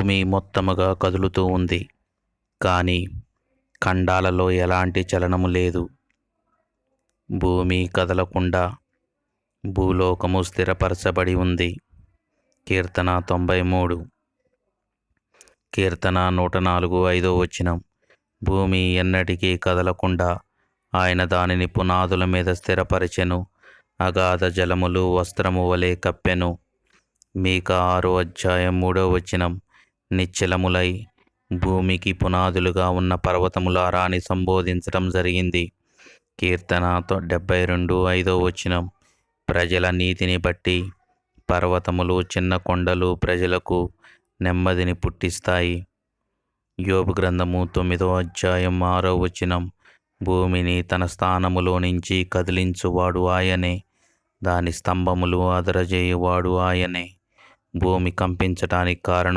భూమి మొత్తముగా కదులుతూ ఉంది. కానీ ఖండాలలో ఎలాంటి చలనము లేదు. భూమి కదలకుండా భూలోకము స్థిరపరచబడి ఉంది. కీర్తన తొంభై మూడు కీర్తన నూట నాలుగు ఐదో వచ్చినం భూమి ఎన్నటికీ కదలకుండా ఆయన దానిని పునాదుల మీద స్థిరపరిచెను. అగాధ జలములు వస్త్రము వలె కప్పెను. మీక ఆరో అధ్యాయం మూడో వచనం. నిశ్చలములై భూమికి పునాదులుగా ఉన్న పర్వతములారా అని సంబోధించడం జరిగింది. కీర్తనతో డెబ్బై రెండు ఐదో వచనం. ప్రజల నీతిని బట్టి పర్వతములు చిన్న కొండలు ప్రజలకు నెమ్మదిని పుట్టిస్తాయి. యోబు గ్రంథము తొమ్మిదో అధ్యాయం ఆరో వచనం. భూమిని తన స్థానములో నుంచి కదిలించువాడు ఆయనే. దాని స్తంభములు అదరజేయువాడు ఆయనే. భూమి కంపించటానికి కారణం